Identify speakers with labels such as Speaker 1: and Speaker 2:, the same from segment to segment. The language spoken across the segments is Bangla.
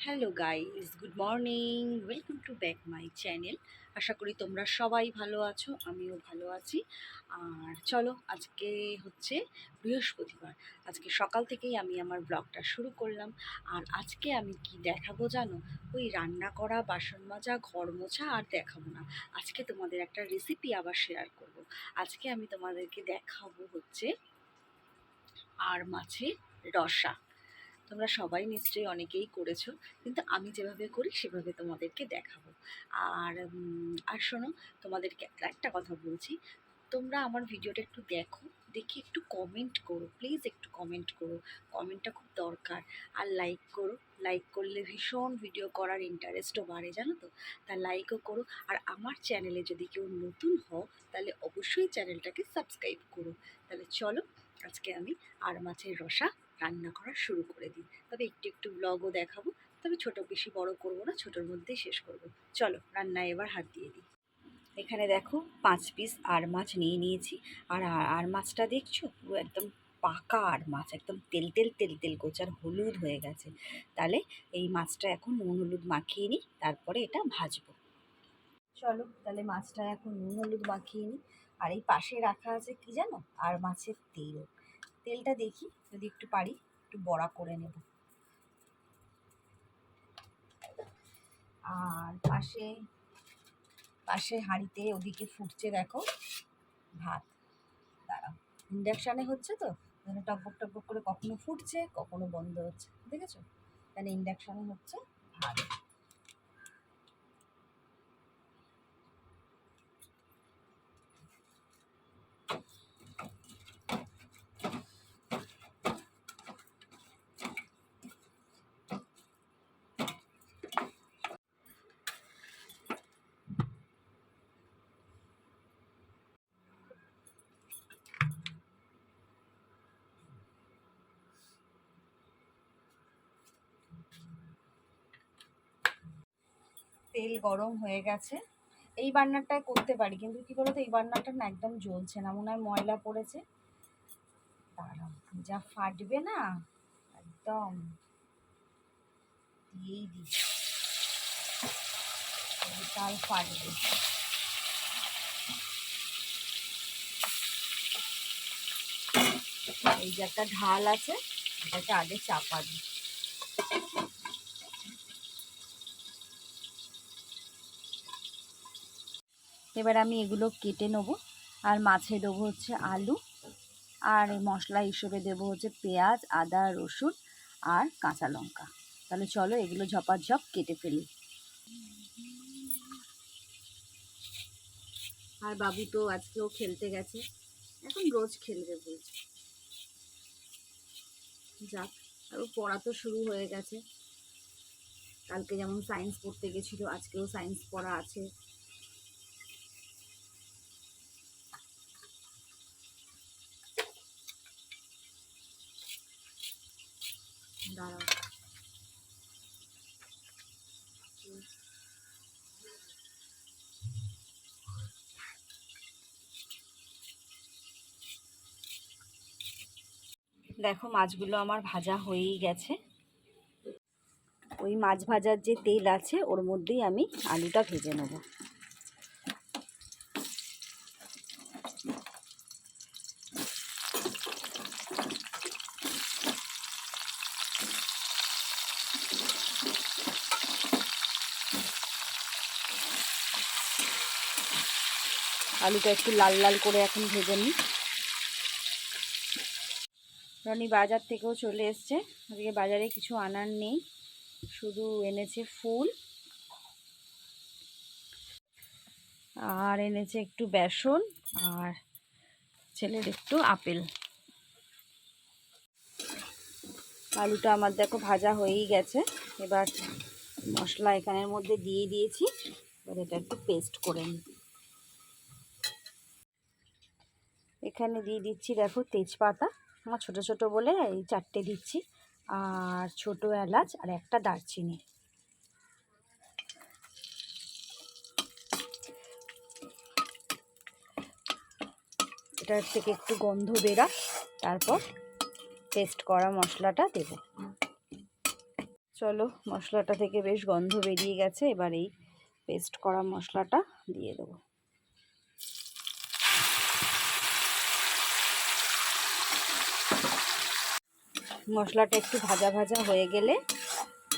Speaker 1: Hello guys good morning welcome to back my channel আশা করি তোমরা সবাই ভালো আছো, আমিও ভালো আছি। আর চলো, আজকে হচ্ছে বৃহস্পতিবার। আজকে সকাল থেকেই আমি আমার ব্লগটা শুরু করলাম। আর আজকে আমি কি দেখাবো জানো? ওই রান্না করা, বাসন মাজা, ঘর মোছা আর দেখাবো না। আজকে তোমাদের একটা রেসিপি আবার শেয়ার করব। আজকে আমি তোমাদেরকে দেখাবো হচ্ছে আর মাছের রসা। তোমরা সবাই নিশ্চয়ই অনেকেই করেছ, কিন্তু আমি যেভাবে করি সেভাবে তোমাদেরকে দেখাবো। আর আর শোনো, তোমাদেরকে একটা কথা বলছি, তোমরা আমার ভিডিওটা একটু দেখো, দেখে একটু কমেন্ট করো প্লিজ একটু কমেন্ট করো। কমেন্টটা খুব দরকার। আর লাইক করো লাইক করলে ভীষণ ভিডিও করার ইন্টারেস্টও বাড়ে, জানো তো? তা লাইকও করো। আর আমার চ্যানেলে যদি কেউ নতুন হও, তাহলে অবশ্যই চ্যানেলটাকে সাবস্ক্রাইব করো। তাহলে চলো, আজকে আমি আর মাছের রসা রান্না করা শুরু করে দিই। তবে একটু একটু ব্লগও দেখাবো। তবে ছোট বেশি বড় করব না, ছোটোর মধ্যেই শেষ করব। চলো, রান্নায় এবার হাত দিয়ে দিই। এখানে দেখো, পাঁচ পিস আর মাছ নিয়ে নিয়েছি। আর আর- মাছটা দেখছ? পুরো একদম পাকা আর মাছ, একদম তেল তেল তেল তেল গোচার হলুদ হয়ে গেছে। তাহলে এই মাছটা এখন নুন, হলুদ মাখিয়ে নিই, তারপরে এটা ভাজবো। চলো, তাহলে মাছটা এখন নুন, হলুদ মাখিয়ে নিই। আর এই পাশে রাখা আছে কি জানো? আর মাছের তেল। তেলটা দেখি, যদি একটু পারি, একটু বড়া করে নেব। আর পাশে পাশে হাঁড়িতে ওদিকে ফুটছে দেখো, ভাত। দাঁড়াও ইন্ডাকশানে হচ্ছে তো মানে টকবক টকবক করে কখনো ফুটছে, কখনো বন্ধ হচ্ছে, দেখেছ? তাহলে ইন্ডাকশানে হচ্ছে ভাত। তেল গরম হয়ে গেছে। এই বার্নারটায় করতে পারি, কিন্তু কি বলতো, এই বার্নারটা না একদম জ্বলছে না, মনে হয় ময়লা পড়েছে। দাঁড়াও, যা ফাটবে না, একদম। দিয়েই দিই। বিশাল ফাটবে। এই যে একটা ঢাল আছে, এটাকে আগে চাপা দিই। এবার আমি এগুলো কেটে নেব। আর মাছে দেবো হচ্ছে আলু। আর মশলা হিসেবে দেবো হচ্ছে পেঁয়াজ, আদা, রসুন আর কাঁচা লঙ্কা। তাহলে চলো এগুলো ঝপাঝপ কেটে ফেলি। আর বাবু তো আজকেও খেলতে গেছে। এখন রোজ খেলবে বলছে। যাক আর পড়া তো শুরু হয়ে গেছে। কালকে যেমন সায়েন্স পড়তে গেছিল, আজকেও সায়েন্স পড়া আছে। দাঁড়াও। দেখো, মাছগুলো আমার ভাজা হয়েই গেছে। ওই মাছ ভাজার যে তেল আছে, ওর মধ্যেই আমি আলুটা ভেজে নেব। আলুটা একটু লাল লাল করে এখন ভেজে নিই। রনি বাজার থেকেও চলে এসছে। আজকে বাজারে কিছু আনার নেই, শুধু এনেছে ফুল আর এনেছে একটু বেসন আর ছেলের একটু আপেল। আলুটা আমার দেখো ভাজা হয়েই গেছে। এবার মশলা এখানের মধ্যে দিয়ে দিয়েছি। এবার এটা একটু পেস্ট করে নিই। এখানে দিয়ে দিচ্ছি দেখো তেজপাতা। আমার ছোটো ছোটো বলে এই চারটে দিচ্ছি। আর ছোটো এলাচ আর একটা দারচিনি। এটার থেকে একটু গন্ধ বেরা, তারপর পেস্ট করা মশলাটা দেব। চলো, মশলাটা থেকে বেশ গন্ধ বেরিয়ে গেছে। এবার এই পেস্ট করা মশলাটা দিয়ে দেবো। মশলাটা একটু ভাজা ভাজা হয়ে গেলে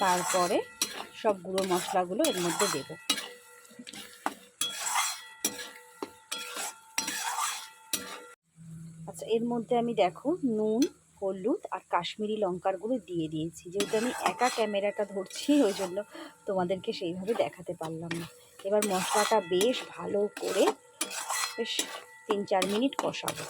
Speaker 1: তারপরে সব গুঁড়ো মশলাগুলো এর মধ্যে দেবো। আচ্ছা এর মধ্যে আমি দেখো নুন, হলুদ আর কাশ্মীরি লঙ্কার গুঁড়ো দিয়ে দিয়েছি। যেহেতু আমি একা ক্যামেরাটা ধরছি, ওই জন্য তোমাদেরকে সেইভাবে দেখাতে পারলাম না। এবার মশলাটা বেশ ভালো করে বেশ তিন চার মিনিট কষাবো।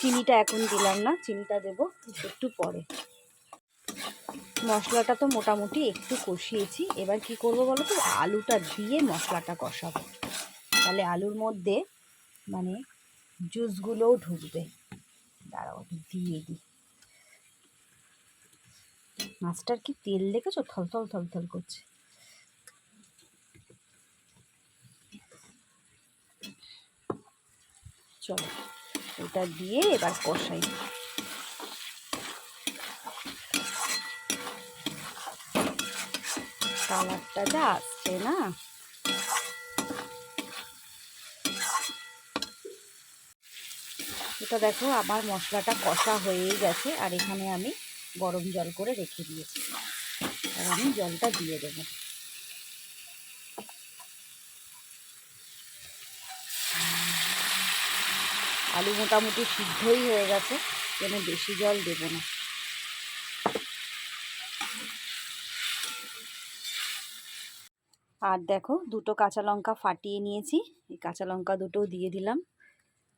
Speaker 1: চিনিটা এখন দিলাম না, চিনিটা দেবো একটু পরে। মশলাটা তো মোটামুটি একটু কষিয়েছি। এবার কি করব বলো তো? আলুটা দিয়ে মশলাটা কষাবো। তাহলে আলুর মধ্যে মানে জুসগুলোও ঢুকবে। দাঁড়াও দিয়ে দিই। মাছটার কি তেল দেখেছ? থলথল থলথল করছে। চলো। এটা দিয়ে এবার কষাই কালারটা যা আসছে না? এটা দেখো, আমার মশলাটা কষা হয়েই গেছে, আর এখানে আমি গরম জল করে রেখে দিয়েছি। আর আমি জলটা দিয়ে দেবো। আলু মোটামুটি সিদ্ধই হয়ে গেছে, যেন বেশি জল দেবো না। আর দেখো, দুটো কাঁচা লঙ্কা ফাটিয়ে নিয়েছি। এই কাঁচা লঙ্কা দুটোও দিয়ে দিলাম।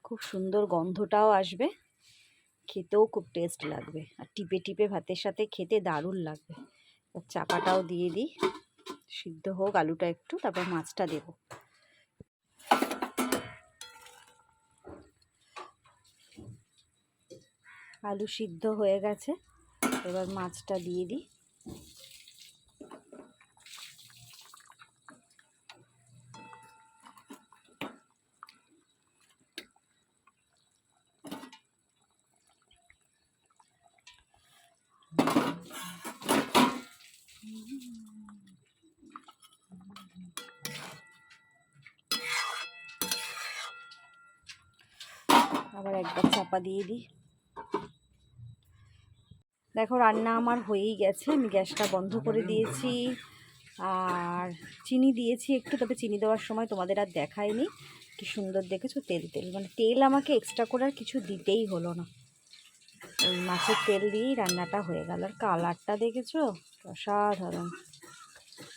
Speaker 1: খুব সুন্দর গন্ধটাও আসবে। খেতেও খুব টেস্ট লাগবে। আর টিপে টিপে ভাতের সাথে খেতে দারুণ লাগবে। চাপাটাও দিয়ে দিই। সিদ্ধ হোক, আলুটা একটু, তারপর মাছটা দেব। আলু সিদ্ধ হয়ে গেছে। এবার মাছটা দিয়ে দিই। আবার একবার চাপা দিয়ে দিই। দেখো, রান্না আমার হয়েই গেছে। আমি গ্যাসটা বন্ধ করে দিয়েছি। আর চিনি দিয়েছি একটু, তবে চিনি দেওয়ার সময় তোমাদের আর দেখায়নি কি সুন্দর দেখেছ? তেল তেল। মানে তেল আমাকে এক্সট্রা করে আর কিছু দিতেই হলো না। ওই মাছের তেল দিয়েই রান্নাটা হয়ে গেল। আর কালারটা দেখেছ? অসাধারণ।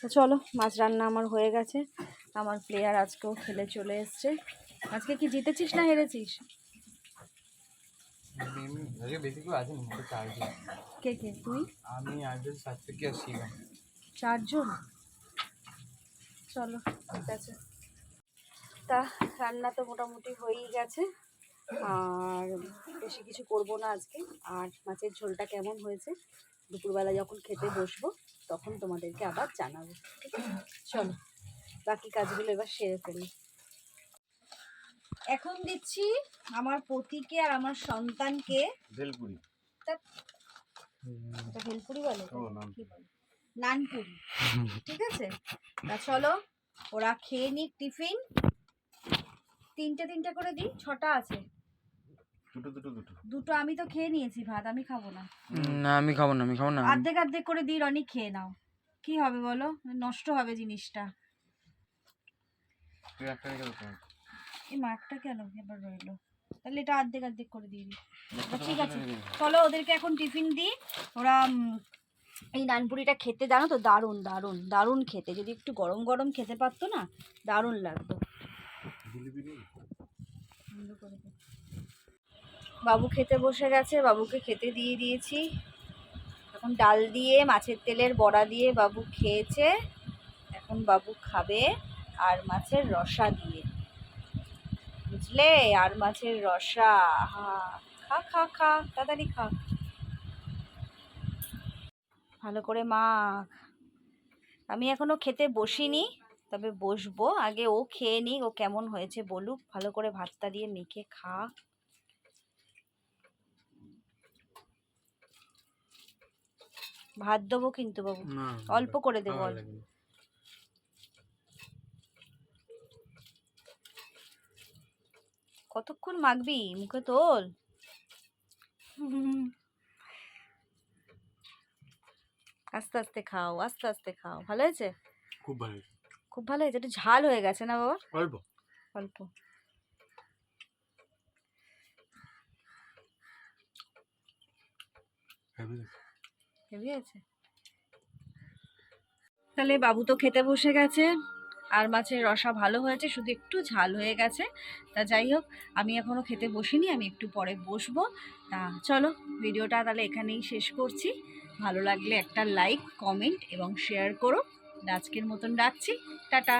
Speaker 1: তো চলো, মাছ রান্না আমার হয়ে গেছে। আমার প্লেয়ার আজকেও খেলে চলে এসছে। আজকে কি জিতেছিস না হেরেছিস?
Speaker 2: আজকে বেশি কেউ আসেনি মোটে চারজন।
Speaker 1: কে কে তুই
Speaker 2: আমি একজন সাত আর শিখা
Speaker 1: চারজন? চলো ঠিক আছে। তা রান্না তো মোটামুটি হয়েই গেছে। আর বেশি কিছু করব না আজকে। আর মাছের ঝোলটা কেমন হয়েছে? দুপুরবেলা যখন খেতে বসবো তখন তোমাদেরকে আবার জানাব ঠিক আছে? চলো বাকি কাজগুলো এবার সেরে ফেলি। এখন দিচ্ছি আমার পতিকে আর আমার সন্তানকে।
Speaker 2: ভেলপুরি।
Speaker 1: ভেলপুরি বলে? নানপুরি। ঠিক আছে? তা চলো ওরা খেয়ে নিক টিফিন। তিনটে তিনটে করে দিই ছটা আছে।
Speaker 2: দুটো দুটো দুটো।
Speaker 1: দুটো আমি তো খেয়ে নিয়েছি ভাত আমি খাব না।
Speaker 3: না আমি খাব না আমি খাব না।
Speaker 1: অর্ধেক অর্ধেক করে দিই রনি খেয়ে নাও। কি হবে বলো? নষ্ট হবে জিনিসটা।
Speaker 2: তুই একটা
Speaker 1: এই মাঠটা কেন এবার রইল? তাহলে এটা অর্ধেক অর্ধেক করে দিয়ে দিই। ঠিক আছে। চলো ওদেরকে এখন টিফিন দিই। ওরা এই নানপুরিটা খেতে জানো তো? দারুণ দারুণ দারুণ খেতে। যদি একটু গরম গরম খেতে পারতো না দারুণ লাগতো। বাবু খেতে বসে গেছে। বাবুকে খেতে দিয়ে দিয়েছি। এখন ডাল দিয়ে মাছের তেলের বড়া দিয়ে বাবু খেয়েছে। এখন বাবু খাবে আর মাছের রসা দিয়ে। বুঝলে আর মাছের রসা। হা খা খা খা তাড়াতাড়ি খা। ভালো করে মাখ। আমি এখনও খেতে বসিনি তবে বসবো। আগে ও খেয়ে নিক ও কেমন হয়েছে বলুক। ভালো করে ভাতটা দিয়ে মেখে খা। ভাত দেবো কিন্তু বাবু?
Speaker 3: না
Speaker 1: অল্প করে দেবো অল্প।
Speaker 3: লাগবে না।
Speaker 1: কতক্ষণ মাখবি মুখে তোল? আস্তে আস্তে খাও আস্তে আস্তে খাও। ভালো হয়েছে?
Speaker 3: খুব ভালো হয়েছে।
Speaker 1: খুব ভালো হয়েছে? একটু ঝাল হয়ে গেছে না বাবা?
Speaker 3: অল্প।
Speaker 1: অল্প। হেভি আছে তাহলে বাবু তো খেতে বসে গেছে। আর মাছের রসা ভালো হয়েছে, শুধু একটু ঝাল হয়ে গেছে। তা যাই হোক, আমি এখনও খেতে বসিনি, আমি একটু পরে বসবো। তা চলো, ভিডিওটা তাহলে এখানেই শেষ করছি। ভালো লাগলে একটা লাইক, কমেন্ট এবং শেয়ার করো। আজকের মতন রাখছি। টাটা!